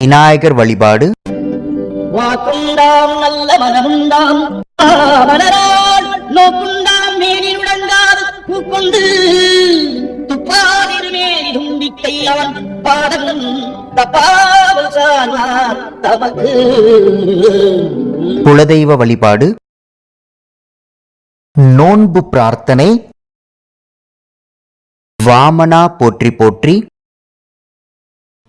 விநாயகர் வழிபாடு. வாக்குண்டாம் நல்ல மனமுண்டாம். மலரால் நோக்குண்டாம் மேனில் உடங்காது. பூக்கொண்டு துப்பாதிரு மேனி தும்பிக்கை அவன் பாதம் தப்பாவல் சார்வார் தமக்கு குலதெய்வ வழிபாடு. நோன்பு பிரார்த்தனை. வாமனா போற்றி போற்றி.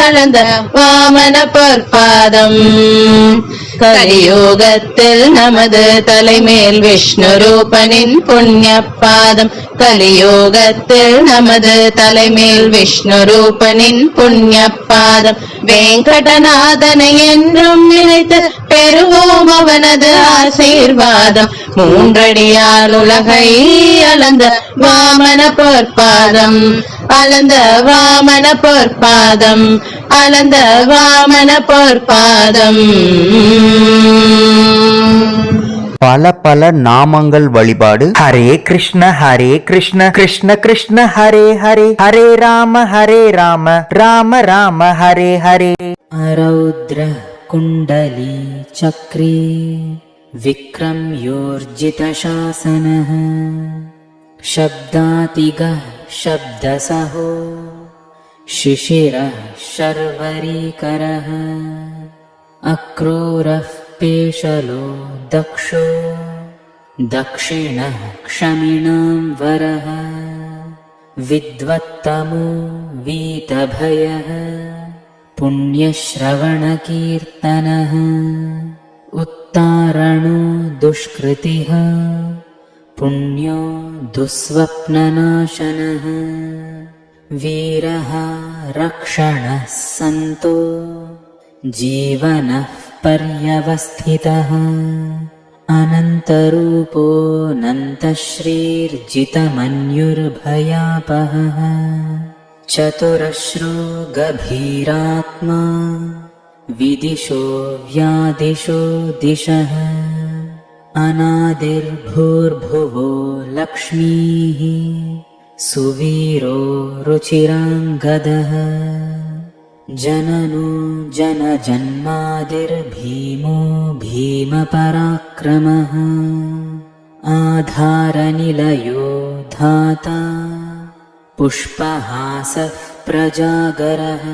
அளந்த வாமன பொற்பாதம் கலியோகத்தில் நமது தலைமேல் விஷ்ணு ரூபனின் புண்ணிய பாதம் கலியோகத்தில் நமது தலைமேல் விஷ்ணு ரூபனின் புண்ணிய பாதம் வெங்கடநாதனை என்றும் நினைத்து பெறுவோம் அவனது ஆசீர்வாதம். மூன்றடியால் உலகை அளந்த வாமன பொற்பாதம். அளந்த வாமன பொற்பாதம். அளந்த வாமன பொற்பாதம். பல பல நாமங்கள் வழிபாடு. ஹரே கிருஷ்ண ஹரே கிருஷ்ண கிருஷ்ண கிருஷ்ண ஹரே ஹரே ஹரே ராம ஹரே ராம ராம ராம ஹரே ஹரே. ரௌத்ர कुण्डली चक्रे विक्रम्योर्जितशासनः। शब्दातिगः शब्दसहो शिशिरः शर्वरीकरः। अक्रूरः पेशलो दक्षो। दक्षिणः क्षमिणां वरः। विद्वत्तमो वीतभयः पुण्यश्रवणकीर्तनः उत्तारणो दुष्कृतिः पुण्यो दुःस्वप्ननाशनः। वीरः रक्षणः सन्तो जीवनः पर्यवस्थितः। अनन्तरूपोऽनन्तश्रीर्जितमन्युर्भयापहः चतुरश्रो गभीरात्मा विदिशो व्यादिशो दिशः अनादिर्भूर्भुवो लक्ष्मीः सुवीरो रुचिराङ्गदः जननो जनजन्मादिर्भीमो भीमपराक्रमः आधारनिलयो धाता पुष्पहासः प्रजागरः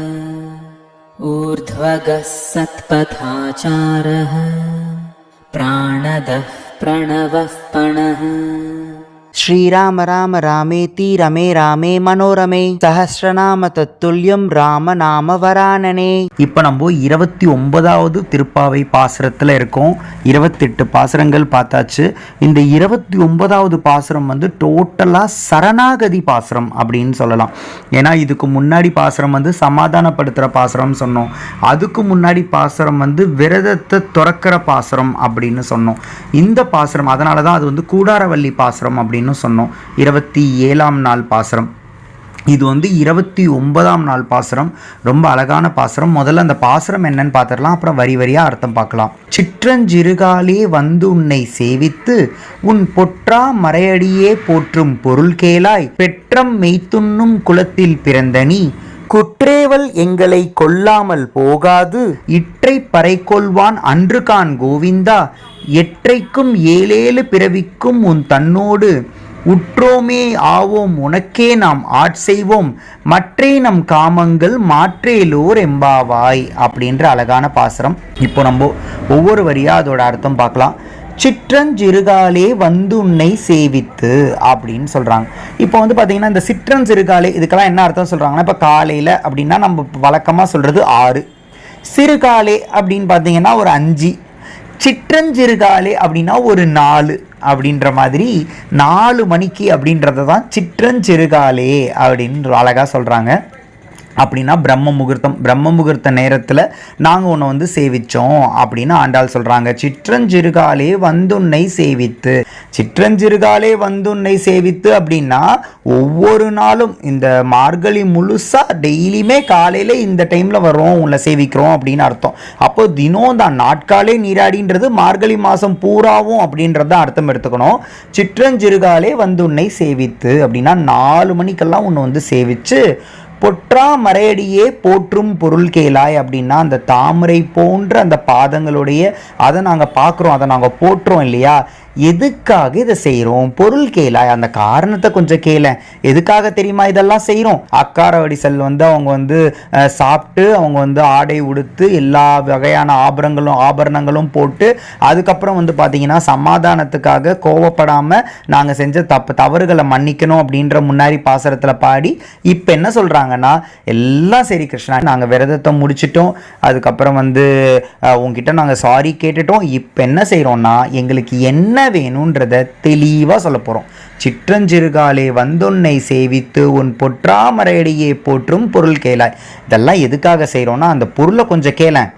ऊर्ध्वगः सत्पथाचारः प्राणदः प्रणवः पणः ஸ்ரீராம ராம ராமேதி ரமே ராமே மனோரமே. சஹஸ்ரநாம தத்துல்யம் ராம நாம வரானனே. இப்போ நம்ம இருபத்தி ஒன்பதாவது திருப்பாவை பாசுரத்தில் இருக்கோம். இருபத்தெட்டு பாசுரங்கள் பார்த்தாச்சு. இந்த இருபத்தி ஒன்பதாவது பாசுரம் வந்து டோட்டலாக சரணாகதி பாசுரம் அப்படின்னு சொல்லலாம். ஏன்னா இதுக்கு முன்னாடி பாசுரம் வந்து சமாதானப்படுத்துகிற பாசுரம் சொன்னோம். அதுக்கு முன்னாடி பாசுரம் வந்து விரதத்தை துறக்கிற பாசுரம் அப்படின்னு சொன்னோம். இந்த பாசுரம் அதனால தான் அது வந்து கூடாரவள்ளி பாசுரம் அப்படின்னு சொன்னோம்? இருபத்தி ஏழாம் நாள் பாசுரம். இது வந்து இருபத்தி ஒன்பதாம் நாள் பாசுரம். ரொம்ப அழகான பாசுரம். முதல்ல அந்த பாசுரம் என்னன்னு பார்த்துடலாம் அப்புறம் வரி வரியாக அர்த்தம் பார்க்கலாம். சிற்றஞ்சிறுகாலே வந்து உன்னை சேவித்து உன் பொற்றா மறையடியே போற்றும் பொருள் கேளாய் பெற்றம் மெய்த்துண்ணும் குலத்தில் பிறந்த நீ குற்றேவல் எங்களை கொல்லாமல் போகாது இற்றை பறைக்கொள்வான் அன்று கான் கோவிந்தா எற்றைக்கும் ஏழேழு பிறவிக்கும் உன் தன்னோடு உற்றோமே ஆவோம் உனக்கே நாம் ஆட்செய்வோம் மற்றே நம் காமங்கள் மாற்றேலோர் எம்பாவாய் அப்படின்ற அழகான பாசுரம். இப்போ நம்ம ஒவ்வொரு வரியாக அதோட அர்த்தம் பார்க்கலாம். சிற்றஞ்சிறுகாலே வந்து உன்னை சேவித்து அப்படின்னு சொல்கிறாங்க இப்போ வந்து பார்த்தீங்கன்னா இந்த சிற்றஞ்சிறுகாலே இதுக்கெல்லாம் என்ன அர்த்தம் சொல்கிறாங்கன்னா இப்போ காலையில் அப்படின்னா நம்ம வழக்கமாக சொல்கிறது ஆறு. சிறுகாலே அப்படின்னு பார்த்தீங்கன்னா ஒரு அஞ்சு. சிற்றஞ்சிறுகாலே அப்படின்னா ஒரு நாலு அப்படின்ற மாதிரி நாலு மணிக்கு அப்படின்றத தான் சிற்றஞ்சிறுகாலே அப்படின்னு அழகாக சொல்கிறாங்க அப்படின்னா பிரம்ம முகூர்த்தம் பிரம்ம முகூர்த்த நேரத்தில் நாங்கள் உன்னை வந்து சேவித்தோம் அப்படின்னு ஆண்டாள் சொல்கிறாங்க சிற்றஞ்சிறுகாலே வந்துன்னை சேவித்து சிற்றஞ்சிறுகாலே வந்துன்னை சேவித்து அப்படின்னா ஒவ்வொரு நாளும் இந்த மார்கழி முழுசாக டெய்லியுமே காலையில் இந்த டைமில் வரோம் உன்னை சேவிக்கிறோம் அப்படின்னு அர்த்தம். அப்போ தினம் தான் நாட்காலே நீராடின்றது மார்கழி மாதம் பூராவும் அப்படின்றத அர்த்தம் எடுத்துக்கணும். சிற்றஞ்சிறுகாலே வந்து உன்னை சேவித்து அப்படின்னா நாலு மணிக்கெல்லாம் உன்னை வந்து சேவித்து பொற்றா மறையடியே போற்றும் பொருள் கேளாய் அப்படின்னா அந்த தாமரை போன்ற அந்த பாதங்களுடைய அதை நாங்கள் பார்க்குறோம் அதை நாங்கள் போட்டுறோம் இல்லையா? எதுக்காக இதை செய்கிறோம் பொருள் கேளாய் அந்த காரணத்தை கொஞ்சம் கேள. எதுக்காக தெரியுமா இதெல்லாம் செய்கிறோம் அக்காரவடி செல் வந்து அவங்க வந்து சாப்பிட்டு அவங்க வந்து ஆடை உடுத்து எல்லா வகையான ஆபரணங்களும் ஆபரணங்களும் போட்டு அதுக்கப்புறம் வந்து பார்த்தீங்கன்னா சமாதானத்துக்காக கோவப்படாமல் நாங்கள் செஞ்ச தப்பு தவறுகளை மன்னிக்கணும் அப்படின்ற முன்னாடி பாசரத்தில் பாடி இப்போ என்ன சொல்கிறாங்கன்னா எல்லாம் சரி கிருஷ்ணா நாங்கள் விரதத்தை முடிச்சிட்டோம். அதுக்கப்புறம் வந்து உங்ககிட்ட நாங்கள் சாரி கேட்டுட்டோம். இப்போ என்ன செய்கிறோன்னா எங்களுக்கு என்ன வேணுன்றத தெளிவாக சொல்ல போகிறோம் சிற்றஞ்சிறுகாலே வந்தொன்னை சேவித்து உன் பொற்றாமரையடியே போற்றும் பொருள் கேளாய். இதெல்லாம் எதுக்காக செய்கிறோன்னா அந்த பொருளை கொஞ்சம் கேளேன்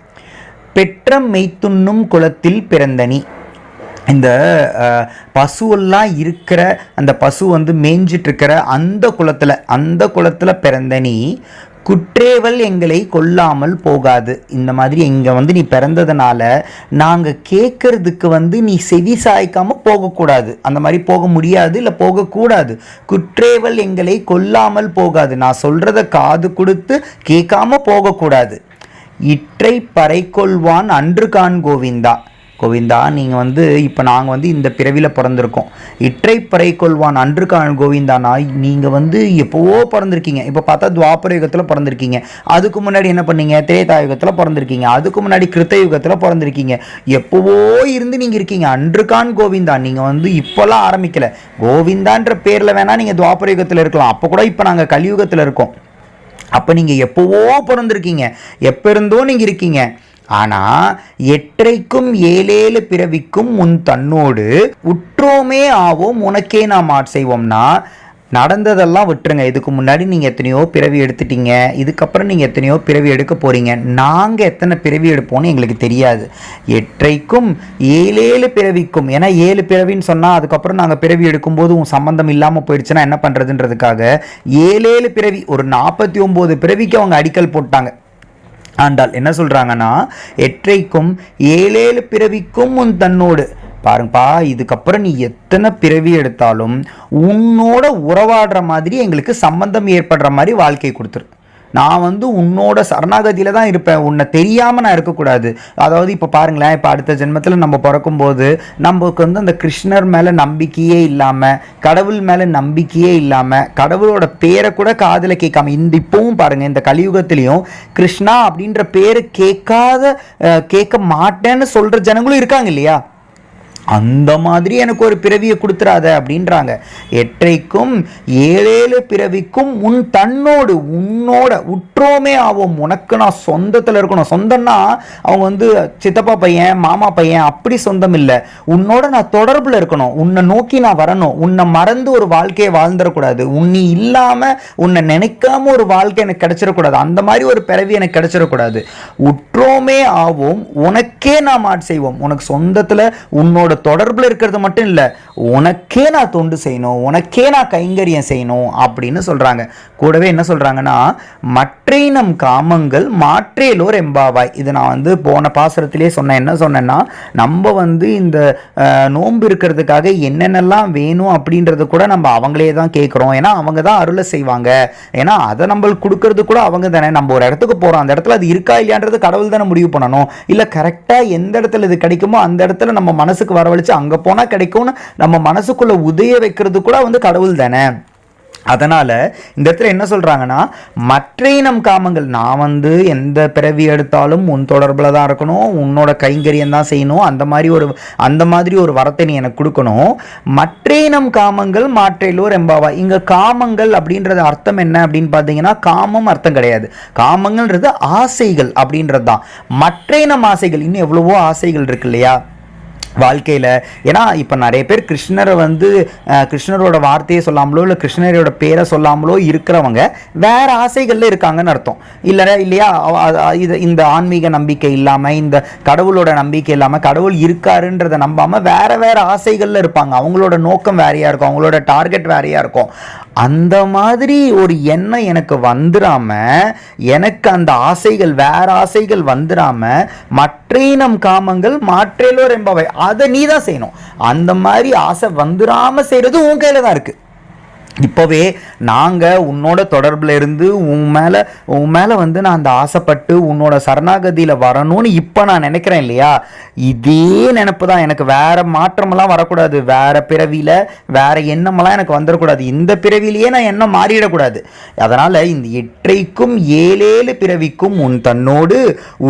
பெற்ற மெய்த்துண்ணும் குளத்தில் பிறந்தனி இந்த பசுவெல்லாம் இருக்கிற அந்த பசு வந்து மேய்ஞ்சிட்ருக்கிற அந்த குளத்தில் அந்த குளத்தில் பிறந்த நீ குற்றேவல் எங்களை கொல்லாமல் போகாது. இந்த மாதிரி இங்கே வந்து நீ பிறந்ததுனால நாங்கள் கேட்கறதுக்கு வந்து நீ செவி சாய்க்காமல் போகக்கூடாது. அந்த மாதிரி போக முடியாது இல்லை போகக்கூடாது. குற்றேவல் எங்களை கொல்லாமல் போகாது. நான் சொல்கிறத காது கொடுத்து கேட்காம போகக்கூடாது. இற்றை பறைக்கொள்வான் அன்று கான் கோவிந்தா. கோவிந்தா நீங்கள் வந்து இப்போ நாங்கள் வந்து இந்த பிறவியில் பிறந்திருக்கோம். இற்றை பறை கொள்வான் அன்று கான் கோவிந்தானா நீங்கள் வந்து எப்போவோ பிறந்திருக்கீங்க. இப்போ பார்த்தா துவாபர யுகத்தில் பிறந்திருக்கீங்க. அதுக்கு முன்னாடி என்ன பண்ணீங்க? திரேதாயுகத்தில் பிறந்திருக்கீங்க. அதுக்கு முன்னாடி கிருத்த யுகத்தில் பிறந்திருக்கீங்க. எப்போவோ இருந்து நீங்கள் இருக்கீங்க. அன்று கான் கோவிந்தா நீங்கள் வந்து இப்போல்லாம் ஆரம்பிக்கல. கோவிந்தான்ற பேரில் வேணால் நீங்கள் துவாபர யுகத்தில் இருக்கலாம். அப்போ கூட இப்போ நாங்கள் கலியுகத்தில் இருக்கோம். அப்போ நீங்கள் எப்போவோ பிறந்திருக்கீங்க. எப்போ இருந்தோ நீங்கள் இருக்கீங்க. ஆனால் எற்றைக்கும் ஏழேழு பிறவிக்கும் உன் தன்னோடு உற்றோமே ஆவோம் உனக்கே நாம் ஆட்செய்வோம்னா நடந்ததெல்லாம் விட்டுருங்க. இதுக்கு முன்னாடி நீங்கள் எத்தனையோ பிறவி எடுத்துட்டீங்க இதுக்கப்புறம் நீங்கள் எத்தனையோ பிறவி எடுக்க போகிறீங்க நாங்கள் எத்தனை பிறவி எடுப்போம்னு எங்களுக்கு தெரியாது. எற்றைக்கும் ஏழேழு பிறவிக்கும் ஏன்னா ஏழு பிறவின்னு சொன்னால் அதுக்கப்புறம் நாங்கள் பிறவி எடுக்கும்போது உன் சம்மந்தம் இல்லாமல் போயிடுச்சுன்னா என்ன பண்ணுறதுன்றதுக்காக ஏழேழு பிறவி ஒரு நாற்பத்தி ஒம்பது பிறவிக்கு அவங்க அடிக்கல் போட்டாங்க. ஆண்டாள் என்ன சொல்கிறாங்கன்னா எற்றைக்கும் ஏழேழு பிறவிக்கும் உன் தன்னோடு. பாருங்கப்பா இதுக்கப்புறம் நீ எத்தனை பிறவி எடுத்தாலும் உன்னோட உறவாடுற மாதிரி எங்களுக்கு சம்பந்தம் ஏற்படுற மாதிரி வாழ்க்கை கொடுத்துரு. நான் வந்து உன்னோட சரணாகதியில் தான் இருப்பேன். உன்னை தெரியாமல் நான் இருக்கக்கூடாது. அதாவது இப்போ பாருங்களேன் இப்போ அடுத்த ஜென்மத்தில் நம்ம பிறக்கும்போது நமக்கு வந்து அந்த கிருஷ்ணர் மேலே நம்பிக்கையே இல்லாமல் கடவுள் மேலே நம்பிக்கையே இல்லாமல் கடவுளோட பேரை கூட காதில் கேட்காம இந்த இப்போவும் பாருங்கள் இந்த கலியுகத்திலையும் கிருஷ்ணா அப்படின்ற பேரை கேட்காத கேட்க மாட்டேன்னு சொல்கிற ஜனங்களும் இருக்காங்க இல்லையா? அந்த மாதிரி எனக்கு ஒரு பிறவியை கொடுத்துறாத அப்படின்றாங்க. எற்றைக்கும் ஏழேழு பிறவிக்கும் உன் தன்னோடு உன்னோட உற்றோமே ஆவோம். உனக்கு நான் சொந்தத்தில் இருக்கணும். சொந்தம்னா அவங்க வந்து சித்தப்பா பையன் மாமா பையன் அப்படி சொந்தம் இல்லை. உன்னோட நான் தொடர்பில் இருக்கணும். உன்னை நோக்கி நான் வரணும். உன்னை மறந்து ஒரு வாழ்க்கையை வாழ்ந்துடக்கூடாது. உன்னை இல்லாமல் உன்னை நினைக்காம ஒரு வாழ்க்கை எனக்கு கிடைச்சிடக்கூடாது. அந்த மாதிரி ஒரு பிறவி எனக்கு கிடைச்சிடக்கூடாது. உற்றோமே ஆவோம். உனக்கே நாம் ஆட் செய்வோம். உனக்கு சொந்தத்தில் உன்னோட தொடர்பில் இருக்கிறது மட்டும் இல்லை உனக்கே நான் தொண்டு செய்யணும் உனக்கே நான் கைங்கரியம் செய்யணும் அப்படின்னு சொல்கிறாங்க கூடவே என்ன சொல்கிறாங்கன்னா மற்றை நம் காமங்கள் மாற்றேலோர் எம்பாவாய். இது நான் வந்து போன பாசுரத்திலே சொன்னேன். என்ன சொன்னேன்னா நம்ம வந்து இந்த நோன்பு இருக்கிறதுக்காக என்னென்னலாம் வேணும் அப்படின்றது கூட நம்ம அவங்களே தான் கேட்குறோம். ஏன்னா அவங்க தான் அருளை செய்வாங்க. ஏன்னா அதை நம்மளுக்கு கொடுக்கறது கூட அவங்க தானே. நம்ம ஒரு இடத்துக்கு போகிறோம் அந்த இடத்துல அது இருக்கா இல்லையான்றது கடவுள் தானே முடிவு பண்ணணும்? இல்லை கரெக்டாக எந்த இடத்துல இது கிடைக்குமோ அந்த இடத்துல நம்ம மனசுக்கு வரவழைச்சு அங்கே போனால் கிடைக்கும்னு நம்ம மனசுக்குள்ளே உதய வைக்கிறது கூட வந்து கடவுள் தானே. அதனால் இந்த இடத்துல என்ன சொல்கிறாங்கன்னா மற்ற இனம் காமங்கள் நான் வந்து எந்த பிறவி எடுத்தாலும் உன் தொடர்பில் தான் இருக்கணும் உன்னோட கைங்கரியம் தான் செய்யணும் அந்த மாதிரி ஒரு அந்த மாதிரி ஒரு வரத்தை நீ எனக்கு கொடுக்கணும். மற்ற இனம் காமங்கள் மாற்றேலோர் எம்பாவா இங்கே காமங்கள் அப்படின்றது அர்த்தம் என்ன அப்படின்னு பார்த்தீங்கன்னா காமம் அர்த்தம் கிடையாது. காமங்கள்ன்றது ஆசைகள் அப்படின்றது தான் மற்ற இனம் ஆசைகள் இன்னும் எவ்வளவோ ஆசைகள் இருக்கு இல்லையா? வாழ்க்கையில். ஏன்னா இப்போ நிறைய பேர் கிருஷ்ணரை வந்து கிருஷ்ணரோட வார்த்தையை சொல்லாமலோ இல்லை கிருஷ்ணரோட பேரை சொல்லாமலோ இருக்கிறவங்க வேற ஆசைகளில் இருக்காங்கன்னு அர்த்தம். இல்லை இல்லையா இது இந்த ஆன்மீக நம்பிக்கை இல்லாமல் இந்த கடவுளோட நம்பிக்கை இல்லாமல் கடவுள் இருக்காருன்றதை நம்பாமல் வேறு வேறு ஆசைகளில் இருப்பாங்க. அவங்களோட நோக்கம் வேறையாக இருக்கும். அவங்களோட டார்கெட் வேறையாக இருக்கும். அந்த மாதிரி ஒரு எண்ணம் எனக்கு வந்துடாமல் எனக்கு அந்த ஆசைகள் வேறு ஆசைகள் வந்துடாமல் மற்ற இனம் காமங்கள் மாற்றேலோ என்பவை அதை நீ தான் செய்யணும். அந்த மாதிரி ஆசை வந்துடாம செய்கிறது உன் கையில தான் இருக்கு. இப்போவே நாங்கள் உன்னோட தொடர்பில் இருந்து உன் மேலே உன் மேலே வந்து நான் அந்த ஆசைப்பட்டு உன்னோட சரணாகதியில் வரணும்னு இப்போ நான் நினைக்கிறேன் இல்லையா? இதே நினப்பு தான் எனக்கு வேறு மாற்றமெல்லாம் வரக்கூடாது. வேறு பிறவியில் வேற எண்ணமெல்லாம் எனக்கு வந்துடக்கூடாது இந்த பிறவிலேயே நான் எண்ணம் மாறிடக்கூடாது. அதனால் இந்த எற்றைக்கும் ஏழேழு பிறவிக்கும் உன் தன்னோடு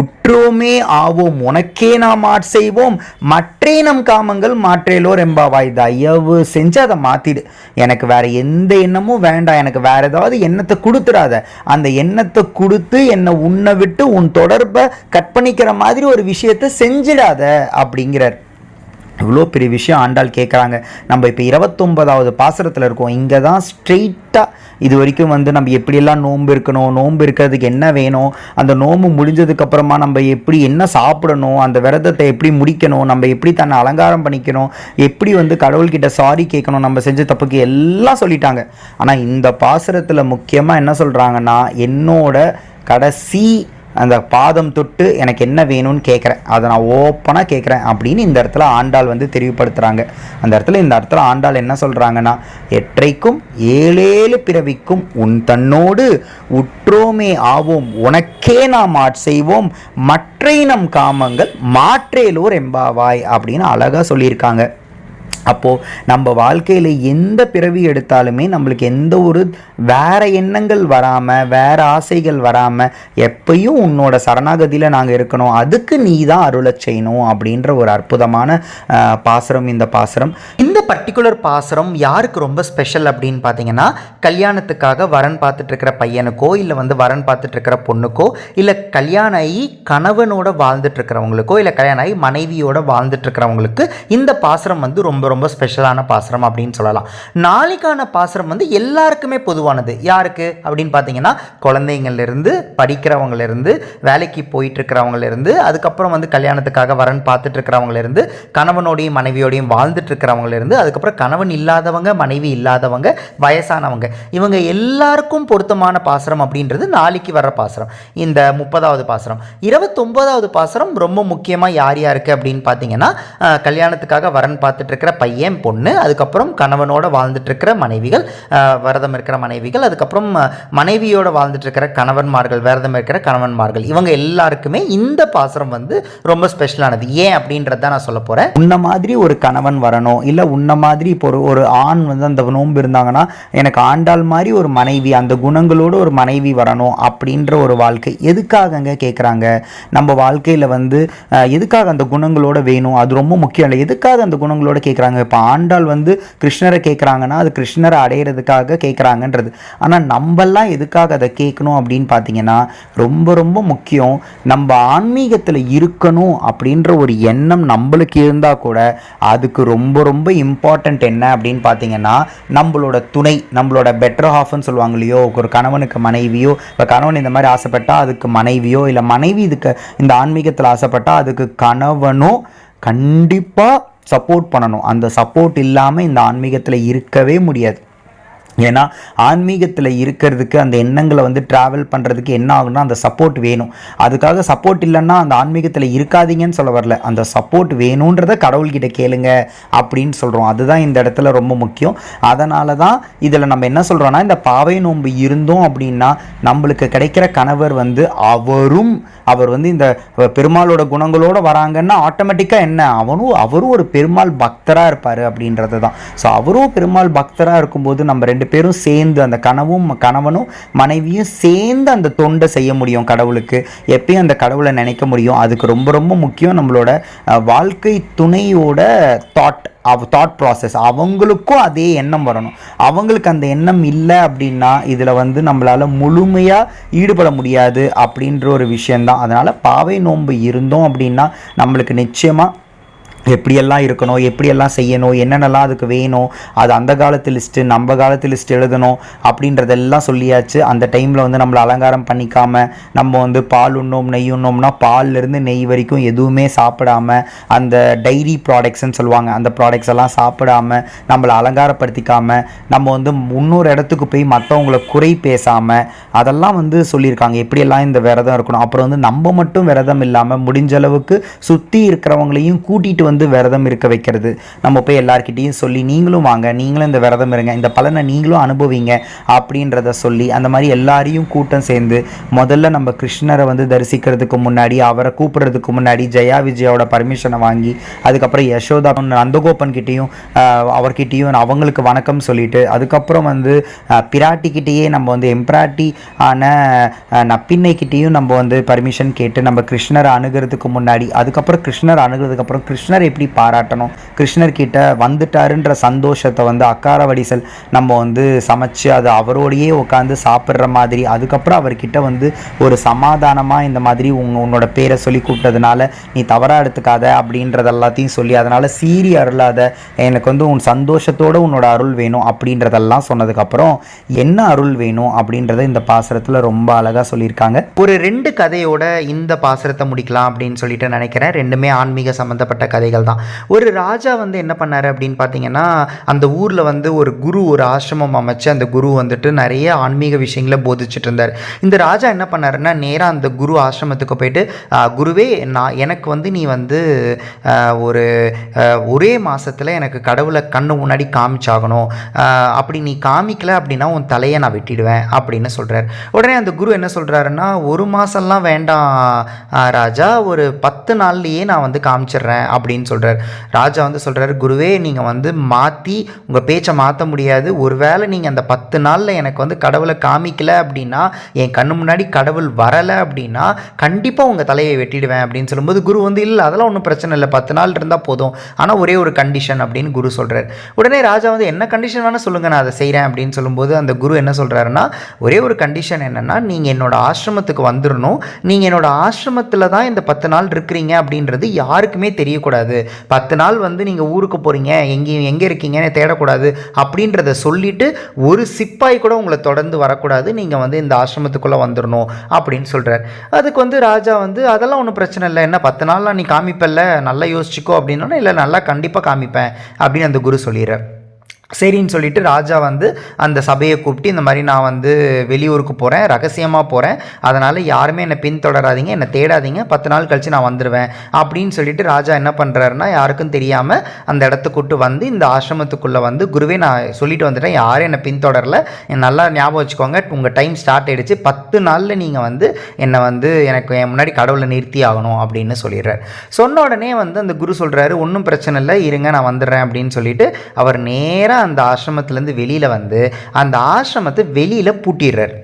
உற்றோமே ஆவோம். உனக்கே நாம் ஆட் செய்வோம். மற்றே நம் காமங்கள் மாற்றேலோ ரெம்பாவாய் தயவு செஞ்சு அதை மாற்றிடு எனக்கு வேறு எந்த எண்ணமும் வேண்டாம் எனக்கு வேற ஏதாவது எண்ணத்தை கொடுத்துடாத. அந்த எண்ணத்தை கொடுத்து என்னை உன்னை விட்டு உன் தொடர்பை கட் பண்ணிக்கிற மாதிரி ஒரு விஷயத்தை செஞ்சிடாத அப்படிங்கிறார். இவ்வளோ பெரிய விஷயம் ஆண்டாள் கேட்குறாங்க நம்ம இப்போ இருபத்தொன்பதாவது பாசரத்தில் இருக்கோம். இங்கே தான் ஸ்ட்ரெயிட்டாக இது வரைக்கும் வந்து நம்ம எப்படியெல்லாம் நோன்பு இருக்கணும் நோன்பு இருக்கிறதுக்கு என்ன வேணும் அந்த நோன்பு முடிஞ்சதுக்கப்புறமா நம்ம எப்படி என்ன சாப்பிடணும் அந்த விரதத்தை எப்படி முடிக்கணும் நம்ம எப்படி தன்னை அலங்காரம் பண்ணிக்கணும் எப்படி வந்து கடவுள்கிட்ட சாரி கேட்கணும் நம்ம செஞ்ச தப்புக்கு எல்லாம் சொல்லிட்டாங்க. ஆனால் இந்த பாசுரத்தில் முக்கியமாக என்ன சொல்கிறாங்கன்னா என்னோட கடைசி அந்த பாதம் தொட்டு எனக்கு என்ன வேணும்னு கேட்குறேன் அதை நான் ஓப்பனாக கேட்குறேன் அப்படின்னு இந்த இடத்துல ஆண்டாள் வந்து தெரிவுபடுத்துகிறாங்க அந்த இடத்துல இந்த இடத்துல ஆண்டாள் என்ன சொல்கிறாங்கன்னா எற்றைக்கும் ஏழேழு பிறவிக்கும் உன் தன்னோடு உற்றோமே ஆவோம். உனக்கே நாம் ஆட்செய்வோம் மற்றை நம் காமங்கள் மாற்றேலூர் எம்பாவாய் அப்படின்னு அழகாக சொல்லியிருக்காங்க. அப்போது நம்ம வாழ்க்கையில் எந்த பிறவி எடுத்தாலுமே நம்மளுக்கு எந்த ஒரு வேற எண்ணங்கள் வராமல் வேறு ஆசைகள் வராமல் எப்பயும் உன்னோட சரணாகதியில் நாங்கள் இருக்கணும். அதுக்கு நீ தான் அருளை செய்யணும் அப்படின்ற ஒரு அற்புதமான பாசரம் பாசுரம் இந்த பாசுரம். இந்த பர்டிகுலர் பாசுரம் யாருக்கு ரொம்ப ஸ்பெஷல் அப்படின்னு பார்த்தீங்கன்னா கல்யாணத்துக்காக வரன் பார்த்துட்ருக்கிற பையனுக்கோ இல்லை வந்து வரன் பார்த்துட்ருக்கிற பொண்ணுக்கோ இல்லை கல்யாணம் ஆகி கணவனோட வாழ்ந்துட்டுருக்கிறவங்களுக்கோ இல்லை கல்யாணம் ஆகி மனைவியோட வாழ்ந்துட்டுருக்கிறவங்களுக்கு இந்த பாசுரம் வந்து ரொம்ப ரொம்ப ரொம்ப ஸ்பெஷலான பாசுரம் அப்படின்னு சொல்லலாம். நாளைக்கான பாசுரம் வந்து எல்லாருக்குமே பொதுவானது. யாருக்கு? அப்படின்னு பார்த்தீங்கன்னா குழந்தைங்கள்லேருந்து படிக்கிறவங்கலேருந்து வேலைக்கு போயிட்டுருக்கிறவங்கலேருந்து அதுக்கப்புறம் வந்து கல்யாணத்துக்காக வரன் பார்த்துட்ருக்கிறவங்கலேருந்து கணவனோடையும் மனைவியோடையும் வாழ்ந்துட்டுருக்கிறவங்கலேருந்து அதுக்கப்புறம் கணவன் இல்லாதவங்க மனைவி இல்லாதவங்க வயசானவங்க. இவங்க எல்லாருக்கும் பொருத்தமான பாசுரம் அப்படின்றது நாளைக்கு வர்ற பாசுரம். இந்த முப்பதாவது பாசுரம். இருபத்தொம்போதாவது பாசுரம் ரொம்ப முக்கியமாக யார் யாருக்கு அப்படின்னு பார்த்தீங்கன்னா கல்யாணத்துக்காக வரன் பார்த்துட்ருக்கிற பையன் பொண்ணு அதுக்கப்புறம் கணவனோட வாழ்ந்துட்டு இருக்கிற மனைவிகள் விரதம் இருக்கிற மனைவிகள் அதுக்கப்புறம் மனைவியோட வாழ்ந்துட்டு இருக்கிற கணவன்மார்கள் விரதம் இருக்கிற கணவன்மார்கள் இவங்க எல்லாருக்குமே இந்த பாசரம் வந்து ரொம்ப ஸ்பெஷலானது. ஏன் அப்படின்றத தான் நான் சொல்ல போகிறேன் உன்ன மாதிரி ஒரு கணவன் வரணும் இல்லை உன்ன மாதிரி இப்போ ஒரு ஒரு ஆண் வந்து அந்த நோன்பு இருந்தாங்கன்னா எனக்கு ஆண்டாள் மாதிரி ஒரு மனைவி அந்த குணங்களோட ஒரு மனைவி வரணும் அப்படின்ற ஒரு வாழ்க்கை எதுக்காகங்க கேட்குறாங்க நம்ம வாழ்க்கையில் வந்து எதுக்காக அந்த குணங்களோட வேணும்? அது ரொம்ப முக்கியம் இல்லை. எதுக்காக அந்த குணங்களோட கேட்குறாங்க இப்போ ஆண்டாள் வந்து கிருஷ்ணரை கேட்குறாங்கன்னா அது கிருஷ்ணரை அடையிறதுக்காக கேட்குறாங்கன்றது. ஆனால் நம்மெல்லாம் எதுக்காக அதை கேட்கணும் அப்படின்னு பார்த்தீங்கன்னா ரொம்ப ரொம்ப முக்கியம். நம்ம ஆன்மீகத்தில் இருக்கணும் அப்படின்ற ஒரு எண்ணம் நம்மளுக்கு இருந்தால் கூட அதுக்கு ரொம்ப ரொம்ப இம்பார்ட்டண்ட் என்ன அப்படின்னு பார்த்தீங்கன்னா நம்மளோட துணை நம்மளோட பெட்டர் ஹாஃப்னு சொல்லுவாங்க இல்லையோ ஒரு கணவனுக்கு மனைவியோ இப்போ கணவன் இந்த மாதிரி ஆசைப்பட்டால் அதுக்கு மனைவியோ இல்லை மனைவி இதுக்கு இந்த ஆன்மீகத்தில் ஆசைப்பட்டால் அதுக்கு கணவனோ கண்டிப்பாக சப்போர்ட் பண்ணணும். அந்த சப்போர்ட் இல்லாமல் இந்த ஆன்மீகத்தில் இருக்கவே முடியாது. ஏன்னா ஆன்மீகத்தில் இருக்கிறதுக்கு அந்த எண்ணங்களை வந்து ட்ராவல் பண்ணுறதுக்கு என்ன ஆகுனா அந்த சப்போர்ட் வேணும். அதுக்காக சப்போர்ட் இல்லைன்னா அந்த ஆன்மீகத்தில் இருக்காதீங்கன்னு சொல்ல வரல. அந்த சப்போர்ட் வேணுன்றத கடவுள்கிட்ட கேளுங்க அப்படின்னு சொல்கிறோம் அதுதான் இந்த இடத்துல ரொம்ப முக்கியம். அதனால தான் இதில் நம்ம என்ன சொல்கிறோன்னா இந்த பாவை நோன்பு இருந்தோம் அப்படின்னா நம்மளுக்கு கிடைக்கிற கணவர் வந்து அவரும் அவர் வந்து இந்த பெருமாளோட குணங்களோட வராங்கன்னா ஆட்டோமேட்டிக்காக என்ன? அவனும் அவரும் ஒரு பெருமாள் பக்தராக இருப்பார் அப்படின்றது தான் ஸோ அவரும் பெருமாள் பக்தராக இருக்கும்போது நம்ம ரெண்டு பேரும் சேர்ந்து அந்த கனவும் கணவனும் மனைவியும் சேர்ந்து அந்த தொண்டை செய்ய முடியும் கடவுளுக்கு. எப்பயும் அந்த கடவுளை நினைக்க முடியும். அதுக்கு ரொம்ப ரொம்ப முக்கியம் நம்மளோட வாழ்க்கை துணையோட தாட் அவ தாட் ப்ராசஸ் அவங்களுக்கும் அதே எண்ணம் வரணும். அவங்களுக்கு அந்த எண்ணம் இல்லை அப்படின்னா இதில் வந்து நம்மளால் முழுமையாக ஈடுபட முடியாது அப்படின்ற ஒரு விஷயந்தான் அதனால் பாவை நோன்பு இருந்தோம் அப்படின்னா நம்மளுக்கு நிச்சயமாக எப்படியெல்லாம் இருக்கணும் எப்படியெல்லாம் செய்யணும் என்னென்னலாம் அதுக்கு வேணும் அது அந்த காலத்து லிஸ்ட்டு நம்ம காலத்து லிஸ்ட் எழுதணும் அப்படின்றதெல்லாம் சொல்லியாச்சு. அந்த டைமில் வந்து நம்மளை அலங்காரம் பண்ணிக்காம நம்ம வந்து பால் உண்ணோம் நெய் உண்ணோம்னா பால்லேருந்து நெய் வரைக்கும் எதுவுமே சாப்பிடாம அந்த டைரி ப்ராடக்ட்ஸ்ன்னு சொல்லுவாங்க அந்த ப்ராடக்ட்ஸ் எல்லாம் சாப்பிடாம நம்மளை அலங்காரப்படுத்திக்காமல் நம்ம வந்து முன்னொரு இடத்துக்கு போய் மற்றவங்கள குறை பேசாமல் அதெல்லாம் வந்து சொல்லியிருக்காங்க. எப்படியெல்லாம் இந்த விரதம் இருக்கணும். அப்புறம் வந்து நம்ம மட்டும் விரதம் இல்லாமல் முடிஞ்ச அளவுக்கு சுற்றி இருக்கிறவங்களையும் கூட்டிகிட்டு வந்து விரதம் இருக்க வைக்கிறது. நம்ம போய் எல்லார்கிட்டேயும் சொல்லி நீங்களும் வாங்க நீங்களும் இந்த விரதம் இருங்க இந்த பலனை நீங்களும் அனுபவிங்க அப்படின்றத சொல்லி அந்த மாதிரி எல்லாரையும் கூட்டம் சேர்ந்து முதல்ல நம்ம கிருஷ்ணரை வந்து தரிசிக்கிறதுக்கு முன்னாடி அவரை கூப்பிடுறதுக்கு முன்னாடி ஜெயா விஜயாவோட பர்மிஷனை வாங்கி அதுக்கப்புறம் யசோதா நந்தகோபன் கிட்டேயும் அவர்கிட்டயும் அவங்களுக்கு வணக்கம் சொல்லிட்டு அதுக்கப்புறம் வந்து பிராட்டிக்கிட்டேயே நம்ம வந்து எம்பிராட்டி ஆன நப்பின்னைக்கிட்டேயும் நம்ம வந்து பர்மிஷன் கேட்டு நம்ம கிருஷ்ணரை அணுகிறதுக்கு முன்னாடி அதுக்கப்புறம் கிருஷ்ணர் அணுகிறதுக்கப்புறம் கிருஷ்ணர் கிருஷ்ணர் எப்படி பாராட்டணும்? கிருஷ்ணர் கிட்ட வந்துட்டாருன்ற சந்தோஷத்தை வந்து அக்கார வடிசல் நம்ம வந்து சமைச்சு அது அவரோடையே உட்காந்து சாப்பிட்ற மாதிரி அதுக்கப்புறம் அவர்கிட்ட வந்து ஒரு சமாதானமாக இந்த மாதிரி உங்க உன்னோட பேரை சொல்லி கூப்பிட்டதுனால நீ தவறாக எடுத்துக்காத அப்படின்றது எல்லாத்தையும் சொல்லி அதனால் சீரி அருளாத எனக்கு வந்து உன் சந்தோஷத்தோட உன்னோட அருள் வேணும் அப்படின்றதெல்லாம் சொன்னதுக்கப்புறம் என்ன அருள் வேணும் அப்படின்றத இந்த பாசுரத்தில் ரொம்ப அழகாக சொல்லியிருக்காங்க. ஒரு ரெண்டு கதையோட இந்த பாசுரத்தை முடிக்கலாம் அப்படின்னு சொல்லிட்டு நினைக்கிறேன். ரெண்டுமே ஆன்மீக சம்மந்தப்பட்ட கதைகள் தான். ஒரு ராஜா வந்து என்ன பண்ணார் அப்படின்னு பார்த்தீங்கன்னா அந்த ஊரில் வந்து ஒரு குரு ஒரு ஆசிரமம் அமைச்சு அந்த குரு வந்துட்டு நிறைய ஆன்மீக விஷயங்களை போதிச்சுட்டு இருந்தார். இந்த ராஜா என்ன பண்ணாருன்னா நேராக அந்த குரு ஆசிரமத்துக்கு போயிட்டு குருவே நான் எனக்கு வந்து நீ வந்து ஒரு ஒரே மாதத்தில் எனக்கு கடவுளை கண்ணு முன்னாடி காமிச்சாகணும். அப்படி நீ காமிக்கல அப்படின்னா உன் தலையை நான் வெட்டிடுவேன் அப்படின்னு சொல்கிறார் உடனே அந்த குரு என்ன சொல்கிறாருன்னா ஒரு மாதம்லாம் வேண்டாம் ராஜா ஒரு பத்து நாள்லையே நான் வந்து காமிச்சிடுறேன் அப்படின்னு சொல்கிறார் ராஜா வந்து சொல்கிறாரு குருவே நீங்கள் வந்து மாற்றி உங்கள் பேச்சை மாற்ற முடியாது. ஒருவேளை நீங்கள் அந்த பத்து நாளில் எனக்கு வந்து கடவுளை காமிக்கல அப்படின்னா என் கண்ணு முன்னாடி கடவுள் வரலை அப்படின்னா கண்டிப்பாக உங்கள் தலையை வெட்டிடுவேன். அப்படின்னு சொல்லும்போது குரு வந்து இல்லை அதெல்லாம் ஒன்றும் பிரச்சனை இல்லை. பத்து நாள் இருந்தால் போதும். ஆனால் ஒரே ஒரு கண்டிஷன் அப்படின்னு குரு சொல்கிறார் உடனே ராஜா வந்து என்ன கண்டிஷன் வேணால் சொல்லுங்கள் நான் அதை செய்கிறேன் அப்படின்னு சொல்லும்போது அந்த குரு என்ன சொல்கிறாருன்னா ஒரே ஒரு கண்டிஷன் என்னென்னா நீங்கள் என்னோட ஆசிரமத்துக்கு வந்துடணும் நீங்கள் என்னோட ஆசிரமத்தில் தான் இந்த பத்து நாள் இருக்கிறீங்க அப்படின்றது யாருக்குமே தெரியக்கூடாது. பத்து நாள் வந்து நீங்கள் ஊருக்கு போகிறீங்க எங்கேயும் எங்கே இருக்கீங்கன்னு தேடக்கூடாது அப்படின்றத சொல்லிவிட்டு ஒரு சிப்பாய் கூட உங்களை தொடர்ந்து வரக்கூடாது. நீங்கள் வந்து இந்த ஆசிரமத்துக்குள்ளே வந்துடணும் அப்படின்னு சொல்கிறார் அதுக்கு வந்து ராஜா வந்து அதெல்லாம் ஒன்றும் பிரச்சனை இல்லை. என்ன பத்து நாள்லாம் நீ காமிப்பல்ல? நல்லா யோசிச்சுக்கோ அப்படின்னா இல்லை நல்லா கண்டிப்பாக காமிப்பேன் அப்படின்னு அந்த குரு சொல்லிடுறார். சரின்னு சொல்லிட்டு ராஜா வந்து அந்த சபையை கூப்பிட்டு இந்த மாதிரி நான் வந்து வெளியூருக்கு போகிறேன் ரகசியமாக போகிறேன் அதனால் யாருமே என்னை பின்தொடராதீங்க என்னை தேடாதீங்க. பத்து நாள் கழித்து நான் வந்துடுவேன் அப்படின்னு சொல்லிட்டு ராஜா என்ன பண்ணுறாருன்னா யாருக்கும் தெரியாமல் அந்த இடத்த வந்து இந்த ஆசிரமத்துக்குள்ளே வந்து குருவே நான் சொல்லிட்டு வந்துட்டேன். யாரும் என்னை பின்தொடரல. நல்லா ஞாபகம் வச்சுக்கோங்க உங்கள் டைம் ஸ்டார்ட் ஆயிடுச்சு. பத்து நாளில் நீங்கள் வந்து என்னை வந்து எனக்கு என் முன்னாடி கடவுளை நிறுத்தி ஆகணும் அப்படின்னு சொல்லிடுறாரு. சொன்ன உடனே வந்து அந்த குரு சொல்கிறாரு ஒன்றும் பிரச்சனை இல்லை இருங்க நான் வந்துடுறேன் அப்படின்னு சொல்லிட்டு அவர் நேராக அந்த ஆசிரமத்துலேருந்து வெளியில் வந்து அந்த ஆசிரமத்தை வெளியில் பூட்டிடுறார்.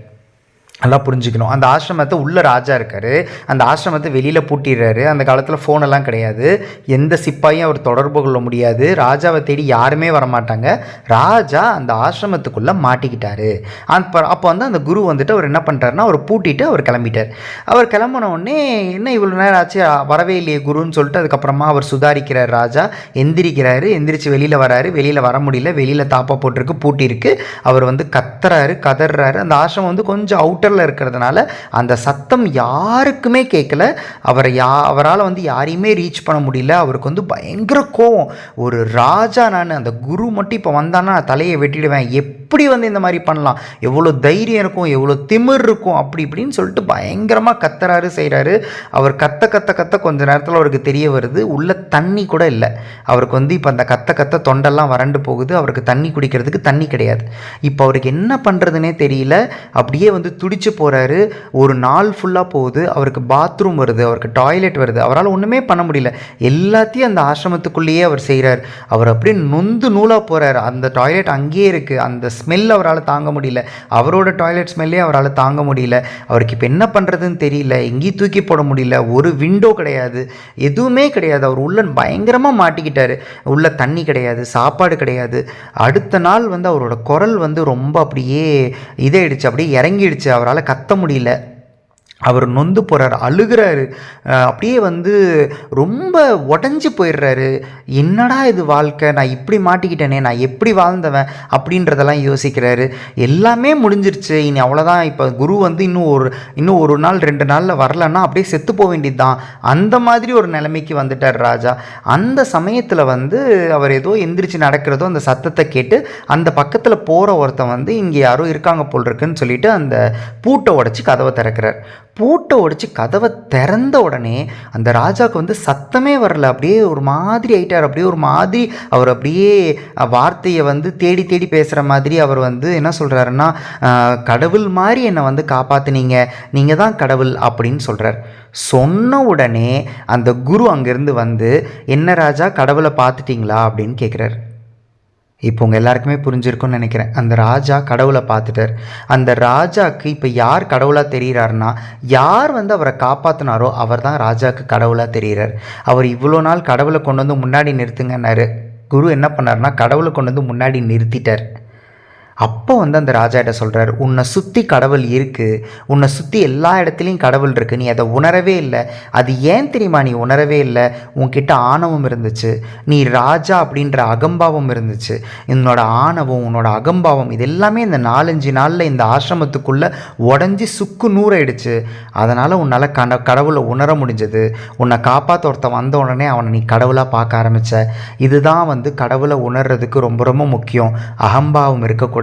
நல்லா புரிஞ்சுக்கணும். அந்த ஆசிரமத்தை உள்ளே ராஜா இருக்கார். அந்த ஆசிரமத்தை வெளியில் பூட்டிடுறாரு. அந்த காலத்தில் ஃபோனெல்லாம் கிடையாது. எந்த சிப்பாயும் அவர் தொடர்பு கொள்ள முடியாது. ராஜாவை தேடி யாருமே வரமாட்டாங்க. ராஜா அந்த ஆசிரமத்துக்குள்ளே மாட்டிக்கிட்டாரு. அந்த அப்போ வந்து அந்த குரு வந்துட்டு அவர் என்ன பண்ணுறாருன்னா அவர் பூட்டிட்டு அவர் கிளம்பிட்டார். அவர் கிளம்பின உடனே என்ன இவ்வளோ நேரம் ஆச்சு? வரவே இல்லையே குருன்னு சொல்லிட்டு அதுக்கப்புறமா அவர் சுதாரிக்கிறார் ராஜா. எந்திரிக்கிறாரு. எந்திரிச்சு வெளியில் வராரு. வெளியில் வர முடியல. வெளியில் தாப்பா போட்டிருக்கு பூட்டியிருக்கு. அவர் வந்து கத்துறாரு கதறாரு அந்த ஆசிரமம் வந்து கொஞ்சம் அவுட்டர் சென்டரில் இருக்கிறதுனால அந்த சத்தம் யாருக்குமே கேட்கல அவரை யா அவரால் வந்து யாரையுமே ரீச் பண்ண முடியல. அவருக்கு வந்து பயங்கர கோவம். ஒரு ராஜா நான் அந்த குரு மட்டும் இப்போ வந்தான்னா நான் தலையை வெட்டிடுவேன். எப்படி வந்து இந்த மாதிரி பண்ணலாம்? எவ்வளோ தைரியம் இருக்கும்? எவ்வளோ திமிர் இருக்கும்? அப்படி இப்படின்னு சொல்லிட்டு பயங்கரமாக கத்துறாரு செய்கிறாரு அவர் கத்த கத்த கத்த கொஞ்ச நேரத்தில் அவருக்கு தெரிய வருது. உள்ள தண்ணி கூட இல்லை. அவருக்கு வந்து இப்போ அந்த கத்த கத்த தொண்டெல்லாம் வறண்டு போகுது. அவருக்கு தண்ணி குடிக்கிறதுக்கு தண்ணி கிடையாது. இப்போ அவருக்கு என்ன பண்ணுறதுனே தெரியல. அப்படியே வந்து துடிச்சு போகிறாரு ஒரு நாள் ஃபுல்லாக போகுது. அவருக்கு பாத்ரூம் வருது. அவருக்கு டாய்லெட் வருது. அவரால் ஒன்றுமே பண்ண முடியல. எல்லாத்தையும் அந்த ஆசிரமத்துக்குள்ளேயே அவர் செய்கிறார் அவர் அப்படியே நொந்து நூலாக போகிறார் அந்த டாய்லெட் அங்கேயே இருக்குது அந்த ஸ்மெல் அவரால் தாங்க முடியல. அவரோட டாய்லெட் ஸ்மெல்லே அவரால் தாங்க முடியல. அவருக்கு இப்போ என்ன பண்ணுறதுன்னு தெரியல. எங்கேயும் தூக்கி போட முடியல. ஒரு விண்டோ கிடையாது. எதுவுமே கிடையாது. அவர் உள்ள பயங்கரமாக மாட்டிக்கிட்டார். உள்ள தண்ணி கிடையாது. சாப்பாடு கிடையாது. அடுத்த நாள் வந்து அவரோட குரல் வந்து ரொம்ப அப்படியே இதாயிடுச்சு. அப்படியே இறங்கிடுச்சு. அவரால் கத்த முடியல. அவர் நொந்து போகிறாரு அழுகிறாரு. அப்படியே வந்து ரொம்ப உடஞ்சி போயிடுறாரு. என்னடா இது வாழ்க்கை? நான் இப்படி மாட்டிக்கிட்டேனே நான் எப்படி வாழ்ந்தவன்? அப்படின்றதெல்லாம் யோசிக்கிறாரு. எல்லாமே முடிஞ்சிருச்சு. இனி அவ்வளோதான் இப்போ குரு வந்து இன்னும் ஒரு இன்னும் ஒரு நாள் ரெண்டு நாளில் வரலன்னா அப்படியே செத்து போக வேண்டியது தான் அந்த மாதிரி ஒரு நிலைமைக்கு வந்துட்டார் ராஜா. அந்த சமயத்தில் வந்து அவர் ஏதோ எந்திரிச்சு நடக்கிறதோ அந்த சத்தத்தை கேட்டு அந்த பக்கத்தில் போகிற ஒருத்தன் வந்து இங்கே யாரோ இருக்காங்க போல் இருக்குன்னு சொல்லிட்டு அந்த பூட்டை உடச்சி கதவை திறக்கிறார். பூட்டை உடைச்சி கதவை திறந்த உடனே அந்த ராஜாவுக்கு வந்து சத்தமே வரல. அப்படியே ஒரு மாதிரி ஆயிட்டார். அப்படியே ஒரு மாதிரி அவர் அப்படியே வார்த்தையை வந்து தேடி தேடி பேசுகிற மாதிரி அவர் வந்து என்ன சொல்கிறாருன்னா கடவுள் மாதிரி என்னை வந்து காப்பாத்துனீங்க. நீங்கள் தான் கடவுள் அப்படின்னு சொல்கிறார் சொன்ன உடனே அந்த குரு அங்கேருந்து வந்து என்ன ராஜா கடவுளை பார்த்துட்டிங்களா? அப்படின்னு கேட்குறாரு இப்போ உங்கள் எல்லாருக்குமே புரிஞ்சிருக்கும்னு நினைக்கிறேன். அந்த ராஜா கடவுளை பார்த்துட்டார். அந்த ராஜாவுக்கு இப்போ யார் கடவுளாக தெரிகிறாருன்னா யார் வந்து அவரை காப்பாற்றினாரோ அவர் தான் ராஜாவுக்கு கடவுளாக தெரிகிறார் அவர் இவ்வளோ நாள் கடவுளை கொண்டு வந்து முன்னாடி நிறுத்துங்கன்னாரு. குரு என்ன பண்ணாருன்னா கடவுளை கொண்டு வந்து முன்னாடி நிறுத்திட்டார். அப்போ வந்து அந்த ராஜாட்ட சொல்கிறார் உன்னை சுற்றி கடவுள் இருக்குது உன்னை சுற்றி எல்லா இடத்துலையும் கடவுள் இருக்குது நீ அதை உணரவே இல்லை. அது ஏன் தெரியுமா நீ உணரவே இல்லை? உன்கிட்ட ஆணவம் இருந்துச்சு நீ ராஜா அப்படின்ற அகம்பாவம் இருந்துச்சு. உன்னோட ஆணவம் உன்னோட அகம்பாவம் இது எல்லாமே இந்த நாலஞ்சு நாளில் இந்த ஆசிரமத்துக்குள்ளே உடஞ்சி சுக்கு நூறாயிடுச்சு. அதனால் உன்னால் கட கடவுளை உணர முடிஞ்சது. உன்னை காப்பாற்ற ஒருத்தன் வந்த உடனே அவனை நீ கடவுளாக பார்க்க ஆரம்பித்த இதுதான் வந்து கடவுளை உணர்றதுக்கு ரொம்ப ரொம்ப முக்கியம். அகம்பாவம் இருக்கக்கூடாது.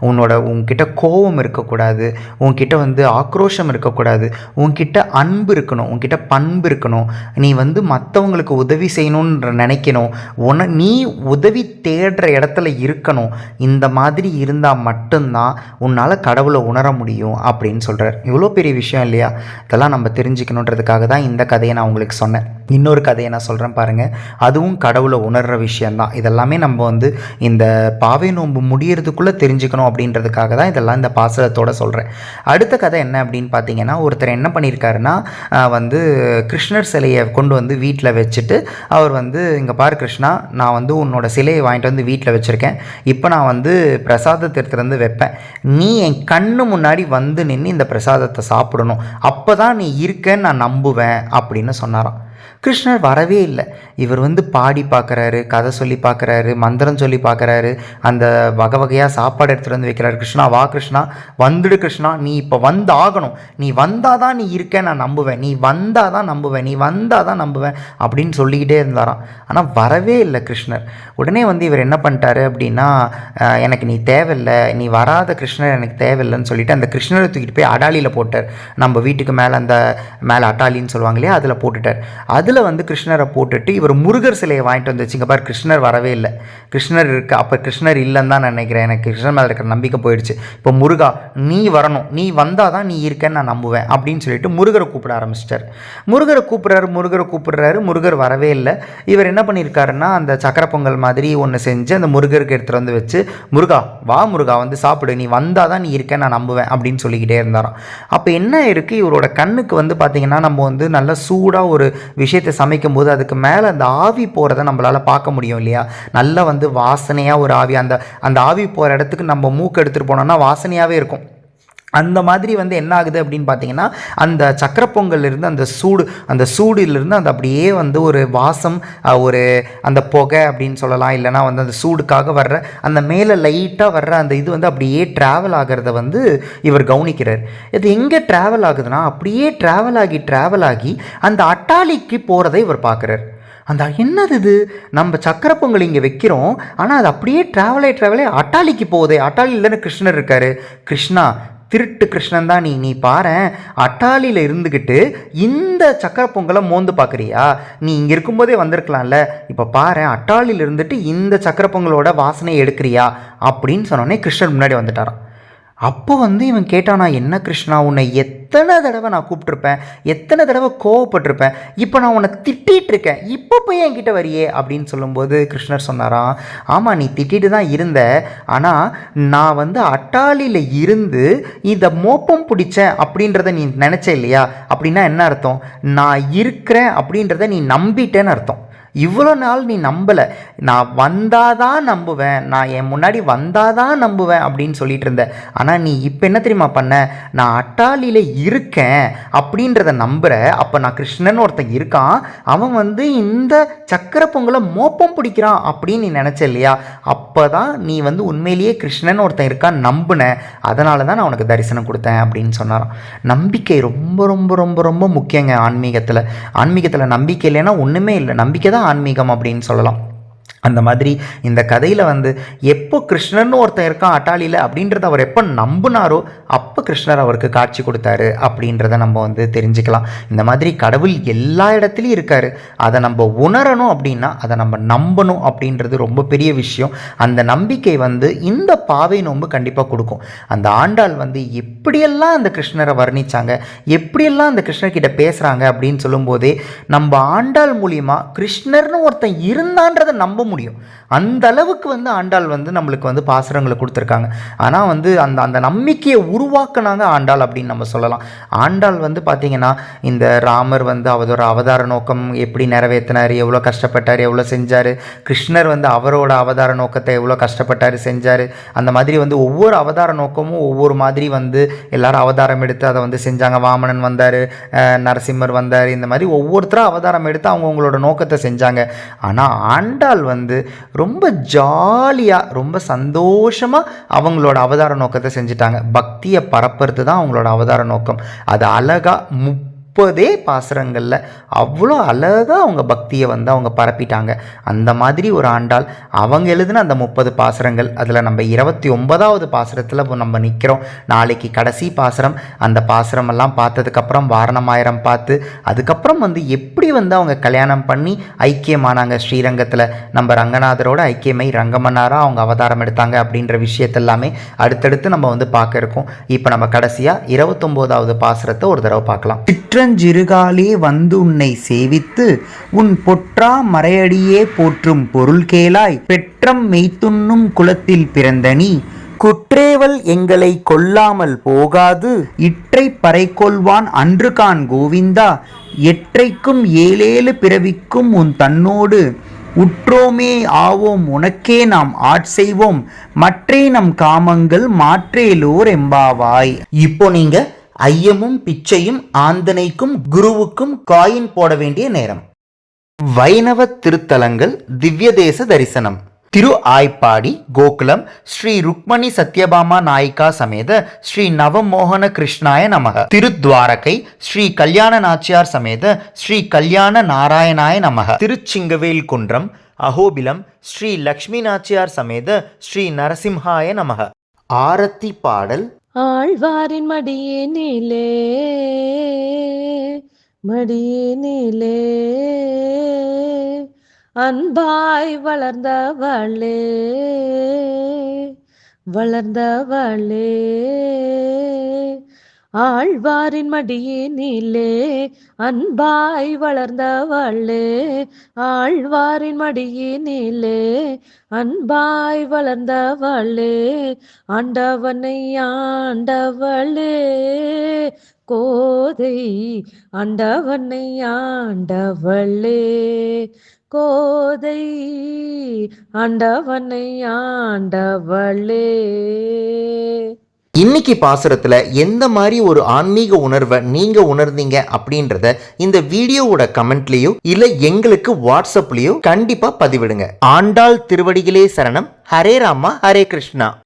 உன்னோட உன்கிட்ட கோபம் இருக்கக்கூடாது. உன்கிட்ட வந்து ஆக்ரோஷம் இருக்கக்கூடாது. உன்கிட்ட அன்பு இருக்கணும். உன்கிட்ட பண்பு இருக்கணும். நீ வந்து மற்றவங்களுக்கு உதவி செய்யணுன்ற நினைக்கணும். உன நீ உதவி தேடுற இடத்துல இருக்கணும். இந்த மாதிரி இருந்தால் மட்டும்தான் உன்னால் கடவுளை உணர முடியும் அப்படின்னு சொல்கிறார் இவ்வளோ பெரிய விஷயம் இல்லையா? இதெல்லாம் நம்ம தெரிஞ்சுக்கணுன்றதுக்காக தான் இந்த கதையை நான் உங்களுக்கு சொன்னேன். இன்னொரு கதையை நான் சொல்கிறேன் பாருங்கள் அதுவும் கடவுளை உணர்கிற விஷயந்தான் இதெல்லாமே நம்ம வந்து இந்த பாவை நோன்பு முடியறதுக்குள்ளே தெரிஞ்சுக்கணும் அப்படின்றதுக்காக தான் இதெல்லாம் இந்த பாசகத்தோட சொல்கிறேன் அடுத்த கதை என்ன அப்படின்னு பார்த்தீங்கன்னா ஒருத்தர் என்ன பண்ணியிருக்காருன்னா வந்து கிருஷ்ணர் சிலையை கொண்டு வந்து வீட்டில் வச்சுட்டு அவர் வந்து இங்கே பார் கிருஷ்ணா நான் வந்து உன்னோட சிலையை வாங்கிட்டு வந்து வீட்டில் வச்சுருக்கேன். இப்போ நான் வந்து பிரசாதத்தை எடுத்துகிட்டு வந்து வைப்பேன். நீ என் கண்ணு முன்னாடி வந்து நின்று இந்த பிரசாதத்தை சாப்பிடணும். அப்போ தான் நீ இருக்கேன்னு நான் நம்புவேன் அப்படின்னு சொன்னாராம். கிருஷ்ணர் வரவே இல்லை. இவர் வந்து பாடி பார்க்குறாரு கதை சொல்லி பார்க்குறாரு மந்திரம் சொல்லி பார்க்குறாரு அந்த வகை வகையாக சாப்பாடு எடுத்துகிட்டு வந்து வைக்கிறாரு. கிருஷ்ணா வா கிருஷ்ணா வந்துடு கிருஷ்ணா நீ இப்போ வந்து ஆகணும் நீ வந்தால் தான் நீ இருக்க நான் நம்புவேன். நீ வந்தால் தான் நம்புவேன். நீ வந்தால் தான் நம்புவேன் அப்படின்னு சொல்லிக்கிட்டே இருந்தாராம். ஆனால் வரவே இல்லை கிருஷ்ணர். உடனே வந்து இவர் என்ன பண்ணிட்டாரு அப்படின்னா எனக்கு நீ தேவையில்லை நீ வராத கிருஷ்ணர் எனக்கு தேவையில்லைன்னு சொல்லிட்டு அந்த கிருஷ்ணரை தூக்கிட்டு போய் அடாலியில் போட்டார். நம்ம வீட்டுக்கு மேலே அந்த மேலே அட்டாலின்னு சொல்லுவாங்க இல்லையா அதில் போட்டுட்டார். அதில் வந்து கிருஷ்ணரை போட்டுட்டு இவர் முருகர் சிலையை வாங்கிட்டு வந்துச்சுங்க. பார் கிருஷ்ணர் வரவே இல்லை. கிருஷ்ணர் இருக்கு. அப்போ கிருஷ்ணர் இல்லைன்னு தான் நான் நினைக்கிறேன். எனக்கு கிருஷ்ணர் மேலே இருக்கிற நம்பிக்கை போயிடுச்சு. இப்போ முருகா நீ வரணும். நீ வந்தால் தான் நீ இருக்கேன்னு நான் நம்புவேன் அப்படின்னு சொல்லிட்டு முருகரை கூப்பிட ஆரம்பிச்சிட்டார். முருகரை கூப்பிட்றாரு முருகரை கூப்பிடுறாரு. முருகர் வரவே இல்லை. இவர் என்ன பண்ணியிருக்காருன்னா அந்த சக்கரை பொங்கல் மாதிரி ஒன்று செஞ்சு அந்த முருகருக்கு எடுத்துகிட்டு வந்து வச்சு முருகா வா முருகா வந்து சாப்பிடு. நீ வந்தால் தான் நீ இருக்க நான் நம்புவேன் அப்படின்னு சொல்லிக்கிட்டே இருந்தாராம். அப்போ என்ன இருக்குது இவரோட கண்ணுக்கு வந்து பார்த்திங்கன்னா நம்ம வந்து நல்ல சூடாக ஒரு விஷயத்தை சமைக்கும் போது அதுக்கு மேலே அந்த ஆவி போகிறத நம்மளால் பார்க்க முடியும் இல்லையா? நல்லா வந்து வாசனையாக ஒரு ஆவி. அந்த அந்த ஆவி போகிற இடத்துக்கு நம்ம மூக்கு எடுத்துகிட்டு போனோம்னா வாசனையாகவே இருக்கும். அந்த மாதிரி வந்து என்ன ஆகுது அப்படின்னு பார்த்தீங்கன்னா அந்த சக்கரை பொங்கல்ல இருந்து அந்த சூடு அந்த சூடிலிருந்து அந்த அப்படியே வந்து ஒரு வாசம் ஒரு அந்த புகை அப்படின்னு சொல்லலாம். இல்லைனா வந்து அந்த சூடுக்காக வர்ற அந்த மேலே லைட்டாக வர்ற அந்த இது வந்து அப்படியே ட்ராவல் ஆகிறத வந்து இவர் கவனிக்கிறார். இது எங்கே ட்ராவல் ஆகுதுன்னா அப்படியே ட்ராவல் ஆகி ட்ராவல் ஆகி அந்த அட்டாளிக்கு போகிறதை இவர் பார்க்குறார். அந்த என்னது இது? நம்ம சக்கர பொங்கல் இங்கே வைக்கிறோம் ஆனால் அது அப்படியே ட்ராவலே ட்ராவலே அட்டாலிக்கு போகுதே. அட்டாலி தானே கிருஷ்ணர் இருக்காரு. கிருஷ்ணா திருட்டு கிருஷ்ணன் தான் நீ நீ பாரேன். அட்டாலியில் இருந்துக்கிட்டு இந்த சக்கரை பொங்கலை மோந்து பார்க்குறியா? நீ இங்கே இருக்கும்போதே வந்திருக்கலாம்ல. இப்போ பாரேன் அட்டாலியில் இருந்துட்டு இந்த சக்கரை பொங்கலோட வாசனையை எடுக்கிறியா? அப்படின்னு சொன்னோடனே கிருஷ்ணன் முன்னாடி வந்துட்டாரான் அப்போ வந்து இவன் கேட்டானா என்ன கிருஷ்ணா உன்னை எத்தனை தடவை நான் கூப்பிட்ருப்பேன் எத்தனை தடவை கோவப்பட்டிருப்பேன்? இப்போ நான் உன்னை திட்டிகிட்டு இருக்கேன் இப்போ போய் என்கிட்ட வரியே? அப்படின்னு சொல்லும்போது கிருஷ்ணர் சொன்னாராம் ஆமாம் நீ திட்டிட்டு தான் இருந்த. ஆனால் நான் வந்து அட்டாளியில் இருந்து இதை மோப்பம் பிடிச்சேன் அப்படின்றத நீ நினச்ச இல்லையா? அப்படின்னா என்ன அர்த்தம்? நான் இருக்கிறேன் அப்படின்றத நீ நம்பிட்டேன்னு அர்த்தம். இவ்வளோ நாள் நீ நம்பலை. நான் வந்தால் தான் நம்புவேன். நான் என் முன்னாடி வந்தால் தான் நம்புவேன் அப்படின்னு சொல்லிட்டு இருந்த. ஆனால் நீ இப்போ என்ன தெரியுமா பண்ண? நான் அட்டாளியில் இருக்கேன் அப்படின்றத நம்புகிற அப்போ நான் கிருஷ்ணன் ஒருத்தன் இருக்கான். அவன் வந்து இந்த சக்கர பொங்கலை மோப்பம் பிடிக்கிறான் அப்படின்னு நீ நினச்ச இல்லையா? அப்போ தான் நீ வந்து உண்மையிலேயே கிருஷ்ணன் ஒருத்தன் இருக்கான் நம்புன. அதனால தான் நான் உனக்கு தரிசனம் கொடுத்தேன் அப்படின்னு சொன்னாராம். நம்பிக்கை ரொம்ப ரொம்ப ரொம்ப ரொம்ப முக்கியங்க ஆன்மீகத்தில். ஆன்மீகத்தில் நம்பிக்கை இல்லைன்னா ஒன்றுமே இல்லை. நம்பிக்கை தான் ஆன்மீகம் அப்படின்னு சொல்லலாம். அந்த மாதிரி இந்த கதையில் வந்து எப்போ கிருஷ்ணர்னு ஒருத்தன் இருக்கான் அட்டாளியில் அப்படின்றத அவர் எப்போ நம்பினாரோ அப்போ கிருஷ்ணர் அவருக்கு காட்சி கொடுத்தாரு அப்படின்றத நம்ம வந்து தெரிஞ்சுக்கலாம். இந்த மாதிரி கடவுள் எல்லா இடத்துலையும் இருக்கார். அதை நம்ம உணரணும் அப்படின்னா அதை நம்ம நம்பணும் அப்படின்றது ரொம்ப பெரிய விஷயம். அந்த நம்பிக்கை வந்து இந்த பாவை நோன்பு கண்டிப்பாக கொடுக்கும். அந்த ஆண்டாள் வந்து எப்படியெல்லாம் அந்த கிருஷ்ணரை வர்ணிச்சாங்க எப்படியெல்லாம் அந்த கிருஷ்ணர்கிட்ட பேசுகிறாங்க அப்படின்னு சொல்லும்போதே நம்ம ஆண்டாள் மூலியமாக கிருஷ்ணர்னு ஒருத்தன் இருந்தான்றதை நம்ப முடியும். அந்த அளவுக்கு வந்து ஆண்டாள் வந்து நம்மளுக்கு வந்து பாசுரங்களை கொடுத்துருக்காங்க. ஆனால் வந்து அந்த அந்த நம்பிக்கையை உருவாக்குனாங்க ஆண்டாள் அப்படின்னு நம்ம சொல்லலாம். ஆண்டாள் வந்து பார்த்தீங்கன்னா இந்த ராமர் வந்து அவரோட அவதார நோக்கம் எப்படி நிறைவேற்றினார் எவ்வளோ கஷ்டப்பட்டார் எவ்வளோ செஞ்சார் கிருஷ்ணர் வந்து அவரோட அவதார நோக்கத்தை எவ்வளோ கஷ்டப்பட்டார் செஞ்சார் அந்த மாதிரி வந்து ஒவ்வொரு அவதார நோக்கமும் ஒவ்வொரு மாதிரி வந்து எல்லாரும் அவதாரம் எடுத்து அதை வந்து செஞ்சாங்க. வாமனன் வந்தார் நரசிம்மர் வந்தார் இந்த மாதிரி ஒவ்வொருத்தரும் அவதாரம் எடுத்து அவங்கவுங்களோட நோக்கத்தை செஞ்சாங்க. ஆனால் ஆண்டாள் வந்து வந்து ரொம்ப ஜாலியாக ரொம்ப சந்தோஷமாக அவங்களோட அவதார நோக்கத்தை செஞ்சுட்டாங்க. பக்தியை பரப்புறது தான் அவங்களோட அவதார நோக்கம். அது அழகாக முப்பதே பாசுரங்களில் அவ்வளோ அழகாக அவங்க பக்தியை வந்து அவங்க பரப்பிட்டாங்க. அந்த மாதிரி ஒரு ஆண்டாள் அவங்க எழுதின அந்த முப்பது பாசுரங்கள் அதில் நம்ம இருபத்தி ஒன்பதாவது பாசுரத்தில் நம்ம நிற்கிறோம் நாளைக்கு கடைசி பாசுரம் அந்த பாசுரம் எல்லாம் பார்த்ததுக்கப்புறம் வாரணமாயிரம் பார்த்து அதுக்கப்புறம் வந்து எப்படி வந்து அவங்க கல்யாணம் பண்ணி ஐக்கியமானாங்க ஸ்ரீரங்கத்தில்? நம்ம ரங்கநாதரோட ஐக்கியமை ரங்கமன்னாரா அவங்க அவதாரம் எடுத்தாங்க அப்படின்ற விஷயத்தெல்லாமே அடுத்தடுத்து நம்ம வந்து பார்க்க இருக்கோம். இப்போ நம்ம கடைசியாக இருபத்தொம்போதாவது பாசுரத்தை ஒரு தடவை பார்க்கலாம். சிற்றஞ்சிறுகாலே வந்து உன்னை சேவித்து உன் பொற்றா மறையடியே போற்றும் பொருள் கேளாய் பெற்றம் மெய்த்துண்ணும் குலத்தில் பிறந்த நீ. குற்றேவல் எங்களை கொல்லாமல் போகாது. இற்றை பறைக்கொள்வான் அன்று கான் கோவிந்தா. எற்றைக்கும் ஏழேழு பிறவிக்கும் உன் தன்னோடு. உற்றோமே ஆவோம் உனக்கே நாம் ஆட்செய்வோம் மற்றே நம் காமங்கள் மாற்றேலோர் எம்பாவாய். இப்போ நீங்க ஐயமும் பிச்சையும் ஆந்தனைக்கும் குருவுக்கும் காயின் போட வேண்டிய நேரம். வைணவ திருத்தலங்கள் திவ்ய தேச தரிசனம். திரு ஆய்ப்பாடி கோகுலம் ஸ்ரீ ருக்மணி சத்யபாமா நாயிகா சமேத ஸ்ரீ நவமோகன கிருஷ்ணாய நமக. திருத்வாரகை ஸ்ரீ கல்யாண நாச்சியார் சமேத ஸ்ரீ கல்யாண நாராயணாய நமக. திருச்சிங்கவேல் குன்றம் அகோபிலம் ஸ்ரீ லக்ஷ்மி நாச்சியார் சமேத ஸ்ரீ நரசிம்ஹாய நமக. ஆரத்தி பாடல் ஆழ்வாரின் மடியே நீலே மடியே மடியினிலே அன்பாய் வளர்ந்தவளே வளர்ந்தவளே. ஆழ்வாரின் மடியினிலே அன்பாய் வளர்ந்தவளே. ஆழ்வாரின் மடியினிலே அன்பாய் வளர்ந்தவளே. ஆண்டவனை ஆண்டவளே. கோதை ஆண்டவனை ஆண்டவளே. கோதை ஆண்டவனை ஆண்டவளே. இன்னைக்கு பாசுரத்தில் எந்த மாதிரி ஒரு ஆன்மீக உணர்வை நீங்கள் உணர்ந்தீங்க அப்படின்றத இந்த வீடியோவோட கமெண்ட்லேயோ இல்லை எங்களுக்கு வாட்ஸ்அப்லயோ கண்டிப்பாக பதிவிடுங்க. ஆண்டாள் திருவடிகளே சரணம். ஹரே ராமா ஹரே கிருஷ்ணா.